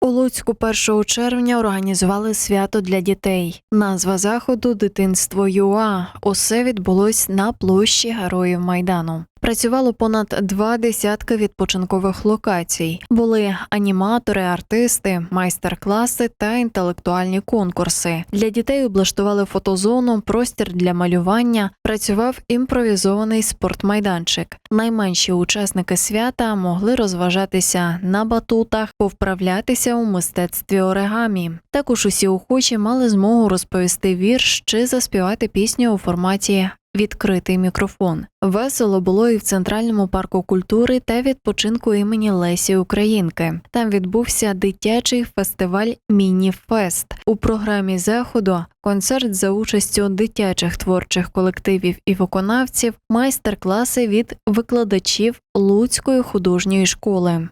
У Луцьку 1 червня організували свято для дітей. Назва заходу Дитинство ЮА. Усе відбулось на площі Героїв Майдану. Працювало понад два десятки відпочинкових локацій. Були аніматори, артисти, майстер-класи та інтелектуальні конкурси. Для дітей облаштували фотозону, простір для малювання. Працював імпровізований спортмайданчик. Найменші учасники свята могли розважатися на батутах, повправлятися у мистецтві оригамі. Також усі охочі мали змогу розповісти вірш чи заспівати пісню у форматі відкритий мікрофон. Весело було і в центральному парку культури та відпочинку імені Лесі Українки. Там відбувся дитячий фестиваль Міні-фест. У програмі заходу концерт за участю дитячих творчих колективів і виконавців, майстер-класи від викладачів Луцької художньої школи.